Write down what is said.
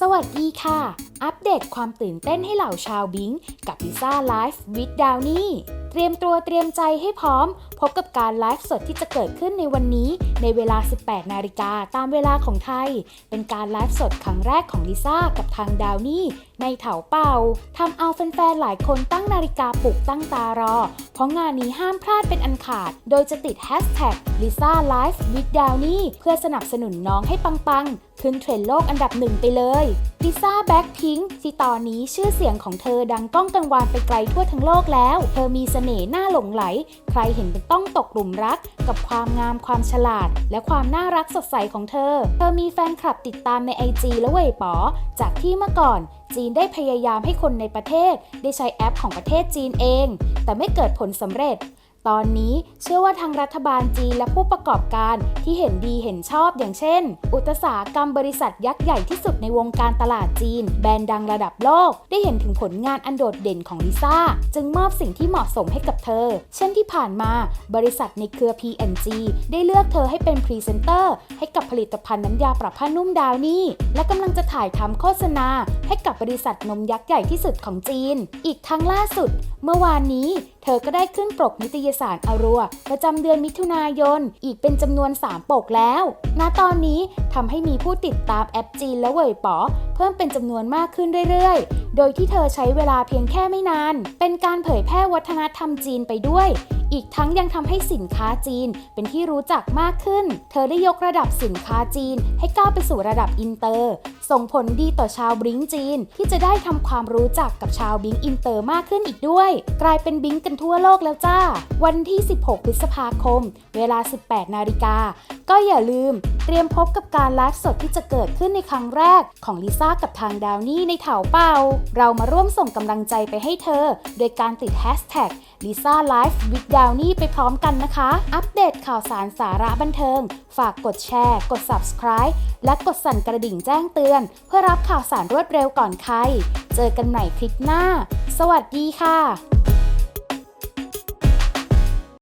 สวัสดีค่ะ อัปเดตความตื่นเต้นให้เหล่าชาวบิง กับลิซ่าไลฟ์วิดดาวนี่ เตรียมตัวเตรียมใจให้พร้อมพบกับการไลฟ์สดที่จะเกิดขึ้นในวันนี้ในเวลา 18 นาฬิกาตามเวลาของไทย เป็นการไลฟ์สดครั้งแรกของลิซ่ากับทางดาวนี่ในเถาเป่าทำเอาแฟนๆ หลายคนตั้งนาฬิกาปลุกตั้งตารอ เพราะงานนี้ห้ามพลาดเป็นอันขาด โดยจะติดแฮชแท็กลิซ่าไลฟ์วิดดาวนี่เพื่อสนับสนุนน้องให้ปังๆ ขึ้นเทรนด์โลกอันดับหนึ่งไปเลยลิซ่าแบ็คพิงค์ที่ตอนนี้ชื่อเสียงของเธอดังก้องกังวานไปไกลทั่วทั้งโลกแล้ว เธอมีเสน่ห์น่าหลงไหล ใครเห็นเป็นต้องตกหลุมรักกับความงามความฉลาด และความน่ารักสดใสของเธอ เธอมีแฟนคลับติดตามในไอจีและเว่ยป๋อ จากที่เมื่อก่อนจีนได้พยายามให้คนในประเทศ ได้ใช้แอปของประเทศจีนเอง แต่ไม่เกิดผลสำเร็จ ตอนนี้เชื่อว่าทางรัฐบาลจีนและผู้ประกอบการที่เห็นดีเห็นชอบอย่างเช่น อุตสาหกรรมบริษัทยักษ์ใหญ่ที่สุดในวงการตลาดจีน แบรนด์ดังระดับโลก ได้เห็นถึงผลงานอันโดดเด่นของลิซ่า จึงมอบสิ่งที่เหมาะสมให้กับเธอ เช่นที่ผ่านมาบริษัทในเครือ P&G ได้เลือกเธอให้เป็นพรีเซนเตอร์ ให้กับผลิตภัณฑ์น้ำยาปรับผ้านุ่มดาวนี่และกำลังจะถ่ายทำโฆษณา ให้กับบริษัทนมยักษ์ใหญ่ที่สุดของจีน อีกทั้งล่าสุด เมื่อวานนี้ เธอก็ได้ขึ้นปกนิตยสารอารัวประจำเดือนมิถุนายน อีกเป็นจำนวน 3 ปกแล้ว ณ ตอนนี้ทำให้มีผู้ติดตามแอปจีนและเว่ยป๋อเพิ่มเป็นจำนวนมากขึ้นเรื่อยๆ โดยที่เธอใช้เวลาเพียงแค่ไม่นาน เป็นการเผยแพร่วัฒนธรรมจีนไปด้วยอีกทั้งยังทำให้สินค้าจีนเป็นที่รู้จักมากขึ้น เธอได้ยกระดับสินค้าจีนให้ก้าวไปสู่ระดับอินเตอร์ ส่งผลดีต่อชาวบลิงจีน ที่จะได้ทำความรู้จักกับชาวบลิงอินเตอร์มากขึ้นอีกด้วย กลายเป็นบลิงกันทั่วโลกแล้วจ้า วันที่ 16 พฤษภาคม เวลา 18 นาฬิกา ก็อย่าลืม เตรียมพบกับการไลฟ์สดที่จะเกิดขึ้นในครั้งแรกของลิซ่ากับทางดาวนี่ในเถาเป่า เรามาร่วมส่งกำลังใจไปให้เธอ โดยการติดแฮชแท็กลิซ่าไลฟ์วิดดาวนี่ไปพร้อมกันนะคะ อัปเดตข่าวสารสาระบันเทิง ฝากกดแชร์ กด subscribe และกดสั่นกระดิ่งแจ้งเตือน เพื่อรับข่าวสารรวดเร็วก่อนใคร เจอกันใหม่คลิปหน้า สวัสดีค่ะ